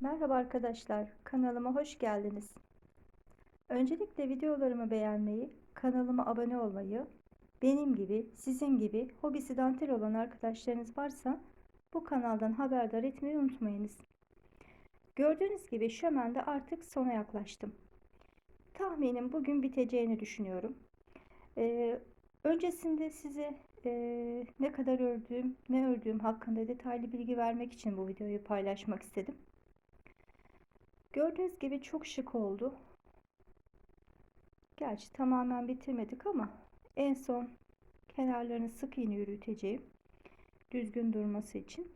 Merhaba arkadaşlar, kanalıma hoş geldiniz. Öncelikle videolarımı beğenmeyi, kanalıma abone olmayı, benim gibi, sizin gibi hobisi dantel olan arkadaşlarınız varsa bu kanaldan haberdar etmeyi unutmayınız. Gördüğünüz gibi şömende artık sona yaklaştım. Tahminim bugün biteceğini düşünüyorum. Ee, öncesinde size e, ne kadar ördüğüm, ne ördüğüm hakkında detaylı bilgi vermek için bu videoyu paylaşmak istedim. Gördüğünüz gibi çok şık oldu. Gerçi tamamen bitirmedik ama en son kenarlarını sık iğne yürüteceğim. Düzgün durması için.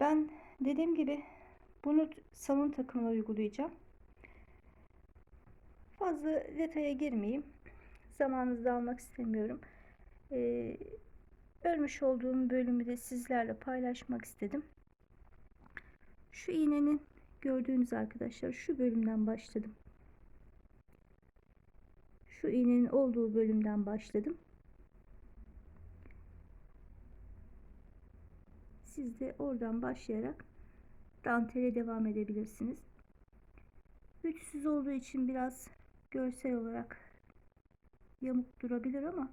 Ben dediğim gibi bunu salon takımına uygulayacağım. Fazla detaya girmeyeyim. Zamanınızı almak istemiyorum. Ee, örmüş olduğum bölümü de sizlerle paylaşmak istedim. Şu iğnenin gördüğünüz arkadaşlar şu bölümden başladım. Şu iğnenin olduğu bölümden başladım. Siz de oradan başlayarak dantele devam edebilirsiniz. Ütüsüz olduğu için biraz görsel olarak yamuk durabilir ama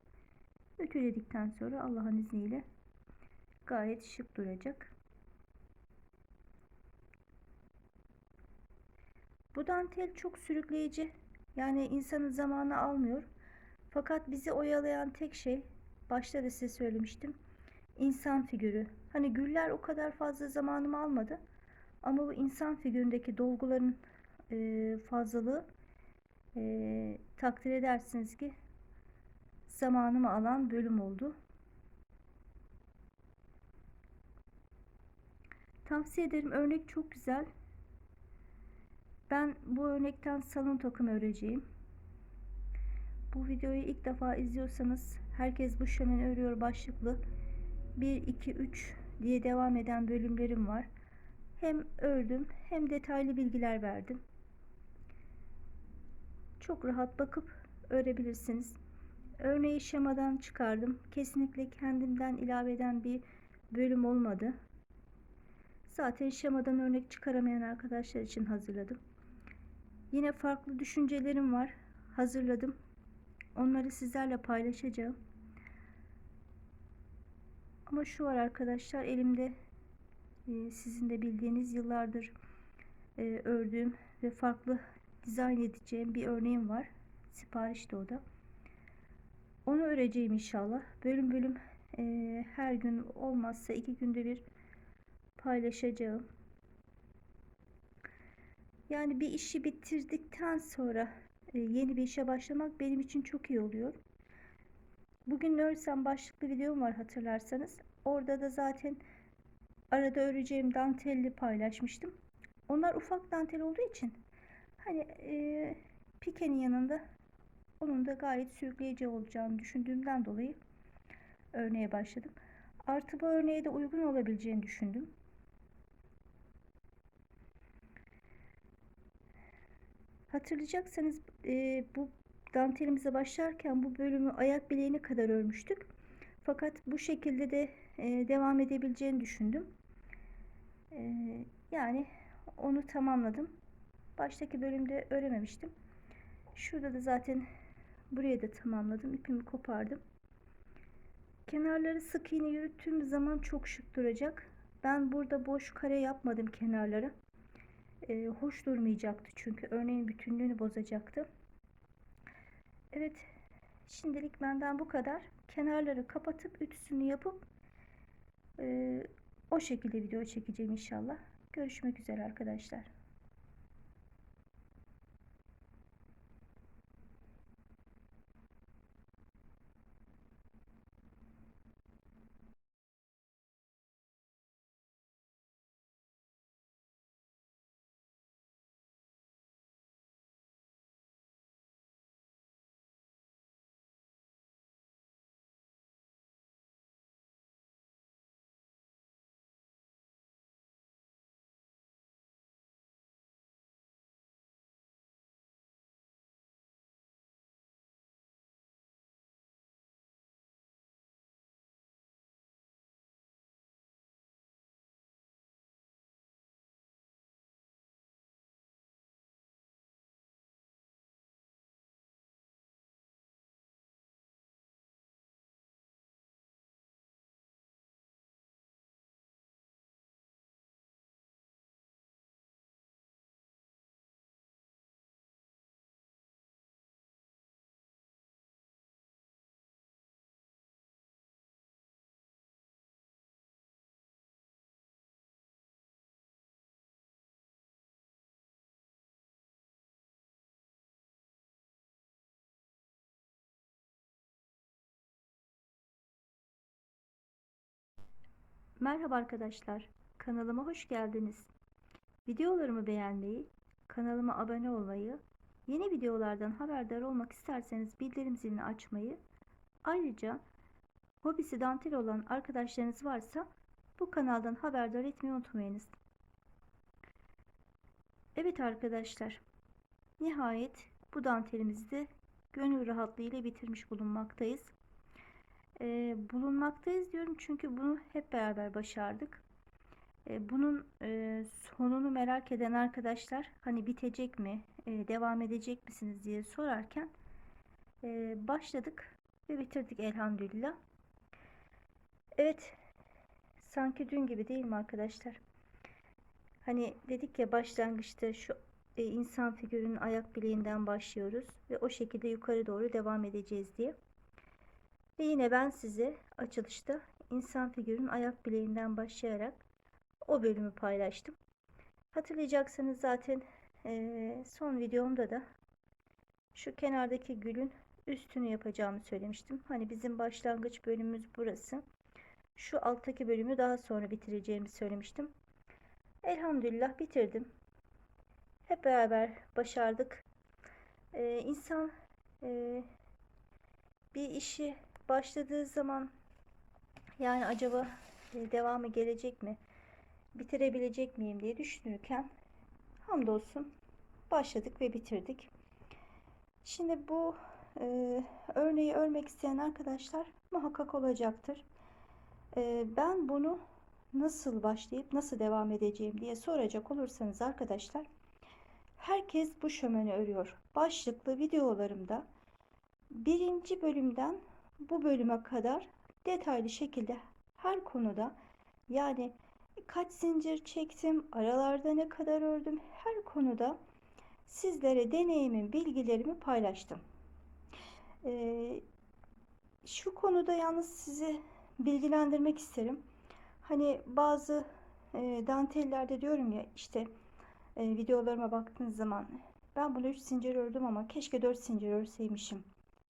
ütüledikten sonra Allah'ın izniyle gayet şık duracak. Bu dantel çok sürükleyici. Yani insanın zamanı almıyor. Fakat bizi oyalayan tek şey, başta da size söylemiştim, insan figürü. Hani güller o kadar fazla zamanımı almadı. Ama bu insan figüründeki dolguların e, fazlalığı e, takdir edersiniz ki zamanımı alan bölüm oldu. Tavsiye ederim. Örnek çok güzel. Ben bu örnekten salon takım öreceğim. Bu videoyu ilk defa izliyorsanız herkes bu şömen örüyor başlıklı 1 2 3 diye devam eden bölümlerim var. Hem ördüm hem detaylı bilgiler verdim. Çok rahat bakıp örebilirsiniz. Örneği şemadan çıkardım. Kesinlikle kendimden ilave eden bir bölüm olmadı. Zaten şemadan örnek çıkaramayan arkadaşlar için hazırladım. Yine farklı düşüncelerim var. Hazırladım. Onları sizlerle paylaşacağım. Ama şu var arkadaşlar elimde e, sizin de bildiğiniz yıllardır e, ördüğüm ve farklı dizayn edeceğim bir örneğim var. Siparişte o da. Onu öreceğim inşallah. Bölüm bölüm e, her gün olmazsa iki günde bir paylaşacağım. Yani bir işi bitirdikten sonra e, yeni bir işe başlamak benim için çok iyi oluyor. Bugün örsem başlıklı videom var hatırlarsanız. Orada da zaten arada öreceğim dantelli paylaşmıştım. Onlar ufak dantel olduğu için hani e, pikenin yanında onun da gayet sürükleyici olacağını düşündüğümden dolayı örneğe başladım. Artı bu örneğe de uygun olabileceğini düşündüm. Hatırlayacaksanız e, bu dantelimize başlarken bu bölümü ayak bileğine kadar örmüştük. Fakat bu şekilde de e, devam edebileceğini düşündüm. E, yani onu tamamladım. Baştaki bölümde örememiştim. Şurada da zaten buraya da tamamladım. İpimi kopardım. Kenarları sık iğne yürüttüğüm zaman çok şık duracak. Ben burada boş kare yapmadım kenarları e, hoş durmayacaktı çünkü örneğin bütünlüğünü bozacaktı. Evet şimdilik benden bu kadar. Kenarları kapatıp ütüsünü yapıp e, o şekilde video çekeceğim inşallah. Görüşmek üzere arkadaşlar. Merhaba arkadaşlar, kanalıma hoş geldiniz. Videolarımı beğenmeyi, kanalıma abone olmayı, yeni videolardan haberdar olmak isterseniz bildirim zilini açmayı, ayrıca hobisi dantel olan arkadaşlarınız varsa bu kanaldan haberdar etmeyi unutmayınız. Evet arkadaşlar, nihayet bu dantelimizi de gönül rahatlığı ile bitirmiş bulunmaktayız. Ee, bulunmaktayız diyorum çünkü bunu hep beraber başardık. Ee, bunun e, sonunu merak eden arkadaşlar hani bitecek mi, e, devam edecek misiniz diye sorarken e, başladık ve bitirdik elhamdülillah. Evet, sanki dün gibi değil mi arkadaşlar? Hani dedik ya başlangıçta şu e, insan figürünün ayak bileğinden başlıyoruz ve o şekilde yukarı doğru devam edeceğiz diye. Ve yine ben size açılışta insan figürünün ayak bileğinden başlayarak o bölümü paylaştım. Hatırlayacaksanız zaten e, son videomda da şu kenardaki gülün üstünü yapacağımı söylemiştim. Hani bizim başlangıç bölümümüz burası. Şu alttaki bölümü daha sonra bitireceğimi söylemiştim. Elhamdülillah bitirdim. Hep beraber başardık. Ee, insan e, bir işi başladığı zaman yani acaba e, devamı gelecek mi? Bitirebilecek miyim diye düşünürken hamdolsun başladık ve bitirdik. Şimdi bu e, örneği örmek isteyen arkadaşlar muhakkak olacaktır. E, ben bunu nasıl başlayıp nasıl devam edeceğim diye soracak olursanız arkadaşlar herkes bu şömeni örüyor. Başlıklı videolarımda birinci bölümden bu bölüme kadar detaylı şekilde her konuda yani kaç zincir çektim, aralarda ne kadar ördüm her konuda sizlere deneyimin bilgilerimi paylaştım. Ee, şu konuda yalnız sizi bilgilendirmek isterim. Hani bazı e, dantellerde diyorum ya işte e, videolarıma baktığınız zaman ben bunu 3 zincir ördüm ama keşke 4 zincir örseymişim.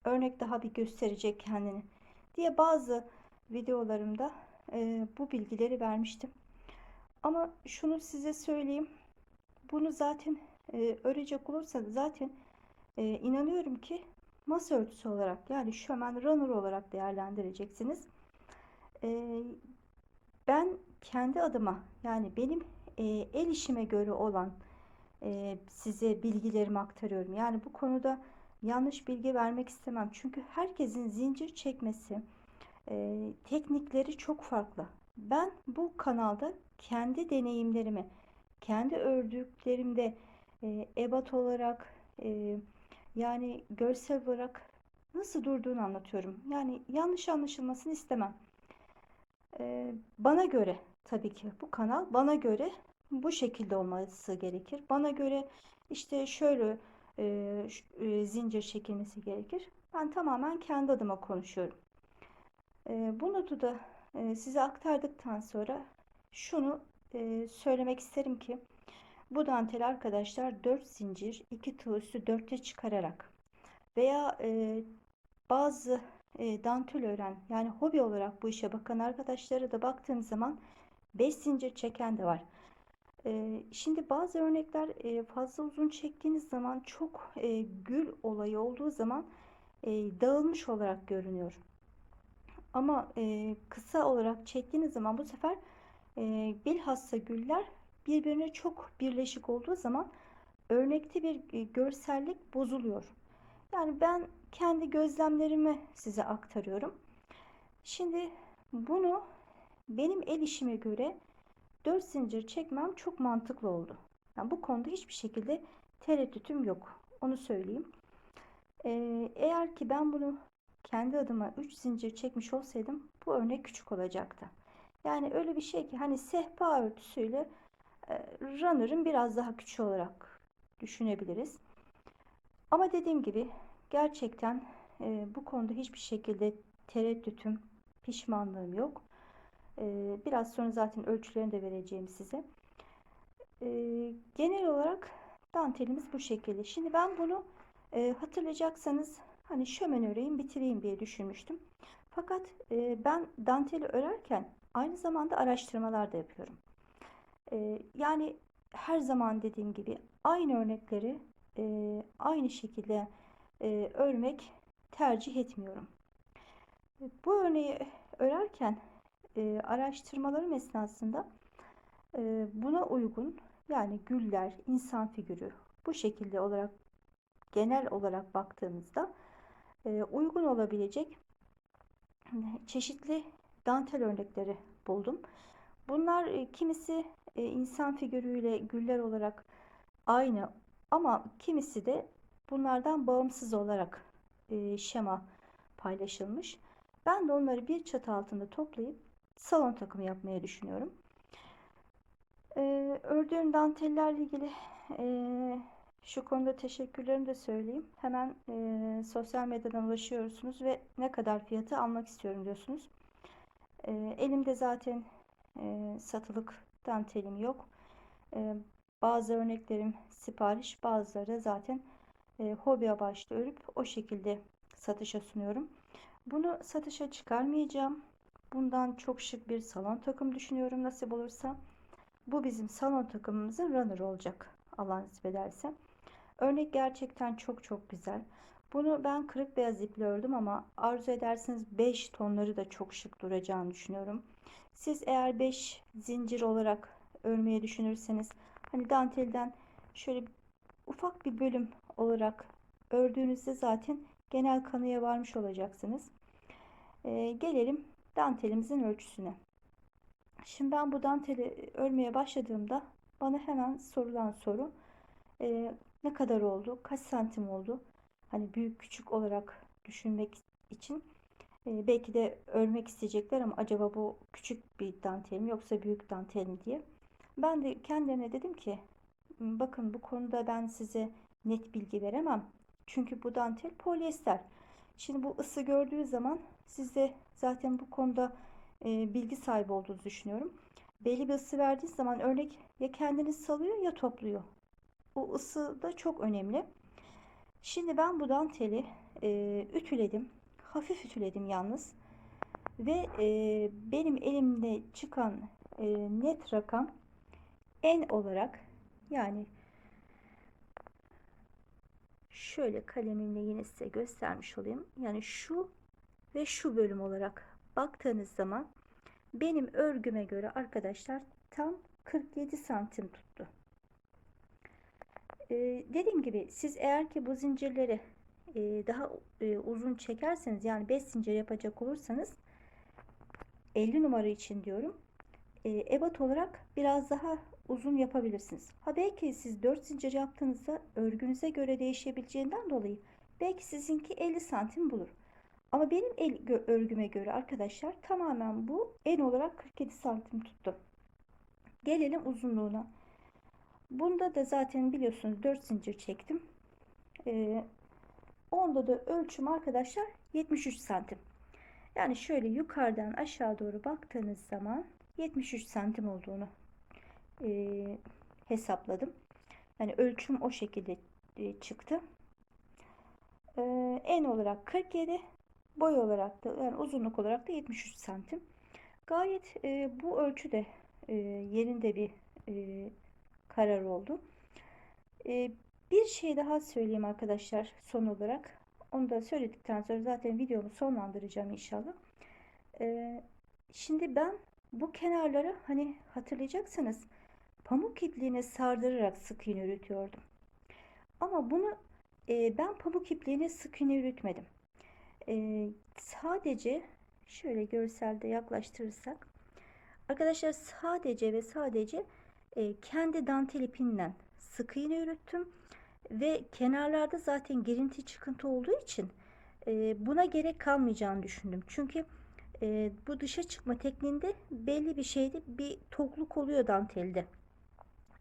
Örnek daha bir gösterecek kendini diye bazı videolarımda e, bu bilgileri vermiştim. Ama şunu size söyleyeyim. Bunu zaten e, örecek olursanız zaten e, inanıyorum ki masa örtüsü olarak yani şömen runner olarak değerlendireceksiniz. E, ben kendi adıma yani benim e, el işime göre olan e, size bilgilerimi aktarıyorum. Yani bu konuda yanlış bilgi vermek istemem. Çünkü herkesin zincir çekmesi, e, teknikleri çok farklı. Ben bu kanalda kendi deneyimlerimi, kendi ördüklerimde e, ebat olarak e, yani görsel olarak nasıl durduğunu anlatıyorum. Yani yanlış anlaşılmasını istemem. E, bana göre tabii ki bu kanal bana göre bu şekilde olması gerekir. Bana göre işte şöyle zincir çekilmesi gerekir. Ben tamamen kendi adıma konuşuyorum. E, bunu da e, size aktardıktan sonra şunu söylemek isterim ki bu dantel arkadaşlar 4 zincir 2 tığ üstü 4'te çıkararak veya bazı dantel öğren yani hobi olarak bu işe bakan arkadaşlara da baktığım zaman 5 zincir çeken de var. Şimdi bazı örnekler fazla uzun çektiğiniz zaman çok gül olayı olduğu zaman dağılmış olarak görünüyor. Ama kısa olarak çektiğiniz zaman bu sefer bilhassa güller birbirine çok birleşik olduğu zaman örnekte bir görsellik bozuluyor. Yani ben kendi gözlemlerimi size aktarıyorum. Şimdi bunu benim el işime göre 4 zincir çekmem çok mantıklı oldu. Yani bu konuda hiçbir şekilde tereddütüm yok. Onu söyleyeyim. Ee, eğer ki ben bunu kendi adıma 3 zincir çekmiş olsaydım bu örnek küçük olacaktı. Yani öyle bir şey ki hani sehpa örtüsüyle e, runner'ın biraz daha küçük olarak düşünebiliriz. Ama dediğim gibi gerçekten e, bu konuda hiçbir şekilde tereddütüm, pişmanlığım yok. E, biraz sonra zaten ölçülerini de vereceğim size. E, genel olarak dantelimiz bu şekilde. Şimdi ben bunu e, hatırlayacaksanız hani şömen öreyim bitireyim diye düşünmüştüm. Fakat e, ben danteli örerken Aynı zamanda araştırmalar da yapıyorum. Ee, yani her zaman dediğim gibi aynı örnekleri e, aynı şekilde e, örmek tercih etmiyorum. Bu örneği örerken e, araştırmalarım esnasında e, buna uygun yani güller, insan figürü bu şekilde olarak genel olarak baktığımızda e, uygun olabilecek çeşitli dantel örnekleri buldum. Bunlar e, kimisi e, insan figürüyle güller olarak aynı ama kimisi de bunlardan bağımsız olarak e, şema paylaşılmış. Ben de onları bir çatı altında toplayıp salon takımı yapmaya düşünüyorum. Ördüğüm dantellerle ilgili şu konuda teşekkürlerimi de söyleyeyim. Hemen e, sosyal medyadan ulaşıyorsunuz ve ne kadar fiyatı almak istiyorum diyorsunuz. E, elimde zaten e, satılık dantelim yok. E, bazı örneklerim sipariş, bazıları zaten e, hobi amaçlı örüp o şekilde satışa sunuyorum. Bunu satışa çıkarmayacağım. Bundan çok şık bir salon takım düşünüyorum nasip olursa. Bu bizim salon takımımızın runner olacak. Allah nasip ederse. Örnek gerçekten çok çok güzel. Bunu ben kırık beyaz iple ördüm ama arzu ederseniz 5 tonları da çok şık duracağını düşünüyorum. Siz eğer 5 zincir olarak örmeyi düşünürseniz hani dantelden şöyle ufak bir bölüm olarak ördüğünüzde zaten genel kanıya varmış olacaksınız. Ee, gelelim dantelimizin ölçüsüne. Şimdi ben bu danteli örmeye başladığımda bana hemen sorulan soru e, ne kadar oldu, kaç santim oldu? Hani büyük küçük olarak düşünmek için e, belki de örmek isteyecekler ama acaba bu küçük bir dantel mi yoksa büyük dantel mi diye. Ben de kendilerine dedim ki bakın bu konuda ben size net bilgi veremem. Çünkü bu dantel polyester. Şimdi bu ısı gördüğü zaman siz de zaten bu konuda e, bilgi sahibi olduğunuzu düşünüyorum. Belli bir ısı verdiği zaman örnek ya kendini salıyor ya topluyor. Bu ısı da çok önemli. Şimdi ben bu danteli e, ütüledim. Hafif ütüledim yalnız. Ve e, benim elimde çıkan e, net rakam en olarak yani şöyle kalemimle yine size göstermiş olayım. Yani şu ve şu bölüm olarak baktığınız zaman benim örgüme göre arkadaşlar tam 47 santim tuttu. Ee, dediğim gibi siz eğer ki bu zincirleri e, daha e, uzun çekerseniz yani 5 zincir yapacak olursanız 50 numara için diyorum e, ebat olarak biraz daha uzun yapabilirsiniz. Ha belki siz 4 zincir yaptığınızda örgünüze göre değişebileceğinden dolayı belki sizinki 50 santim bulur. Ama benim el örgüme göre arkadaşlar tamamen bu en olarak 47 santim tuttu. Gelelim uzunluğuna. Bunda da zaten biliyorsunuz 4 zincir çektim. Ee, onda da ölçüm arkadaşlar 73 santim. Yani şöyle yukarıdan aşağı doğru baktığınız zaman 73 santim olduğunu e, hesapladım. Yani ölçüm o şekilde e, çıktı. E, en olarak 47, boy olarak da yani uzunluk olarak da 73 santim. Gayet e, bu ölçüde e, yerinde bir e, karar oldu. E, bir şey daha söyleyeyim arkadaşlar son olarak. Onu da söyledikten sonra zaten videomu sonlandıracağım inşallah. E, şimdi ben bu kenarlara hani hatırlayacaksınız pamuk ipliğine sardırarak sık iğne üretiyordum. Ama bunu e, ben pamuk ipliğine sık iğne üretmedim. E, sadece şöyle görselde yaklaştırırsak arkadaşlar sadece ve sadece e, kendi dantel ipinden sık iğne ürettüm ve kenarlarda zaten girinti çıkıntı olduğu için e, buna gerek kalmayacağını düşündüm. Çünkü e, bu dışa çıkma tekniğinde belli bir şeyde bir tokluk oluyor dantelde.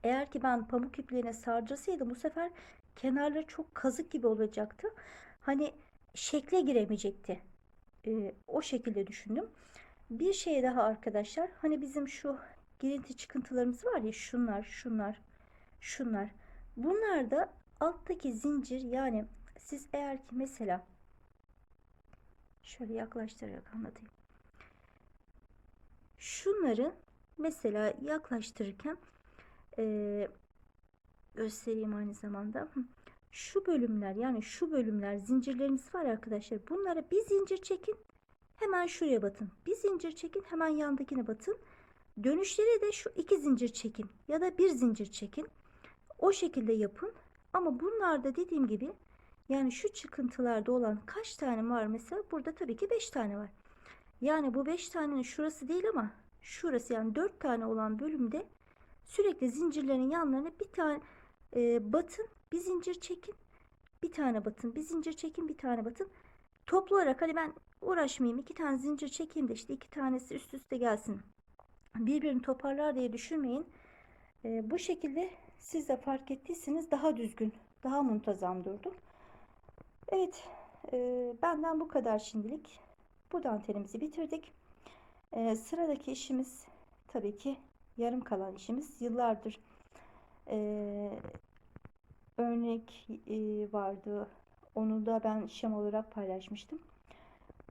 Eğer ki ben pamuk ipliğine sardırsaydım bu sefer kenarları çok kazık gibi olacaktı. Hani şekle giremeyecekti. E, o şekilde düşündüm. Bir şey daha arkadaşlar. Hani bizim şu girinti çıkıntılarımız var ya şunlar, şunlar, şunlar. Bunlar da alttaki zincir yani siz eğer ki mesela şöyle yaklaştırarak anlatayım. şunları mesela yaklaştırırken eee, göstereyim aynı zamanda. Şu bölümler yani şu bölümler zincirlerimiz var arkadaşlar. Bunlara bir zincir çekin. Hemen şuraya batın. Bir zincir çekin. Hemen yandakine batın. Dönüşleri de şu iki zincir çekin ya da bir zincir çekin. O şekilde yapın. Ama bunlarda dediğim gibi yani şu çıkıntılarda olan kaç tane var mesela? Burada tabii ki 5 tane var. Yani bu 5 tanenin şurası değil ama şurası yani 4 tane olan bölümde sürekli zincirlerin yanlarına bir tane e, batın, bir zincir çekin, bir tane batın, bir zincir çekin, bir tane batın. Toplu olarak hani ben uğraşmayayım iki tane zincir çekeyim de işte iki tanesi üst üste gelsin. Birbirini toparlar diye düşünmeyin. E, bu şekilde siz de fark ettiyseniz daha düzgün, daha muntazam durdu. Evet, e, benden bu kadar şimdilik. Bu dantelimizi bitirdik. E, sıradaki işimiz tabii ki yarım kalan işimiz. Yıllardır e, örnek e, vardı. Onu da ben şem olarak paylaşmıştım.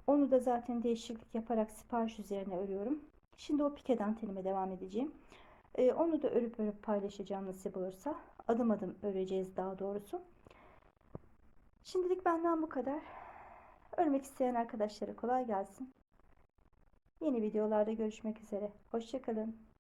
Onu da zaten değişiklik yaparak sipariş üzerine örüyorum. Şimdi o pike dantelime devam edeceğim. E, onu da örüp örüp paylaşacağım nasip olursa. Adım adım öreceğiz daha doğrusu. Şimdilik benden bu kadar. Örmek isteyen arkadaşlara kolay gelsin. Yeni videolarda görüşmek üzere. Hoşçakalın.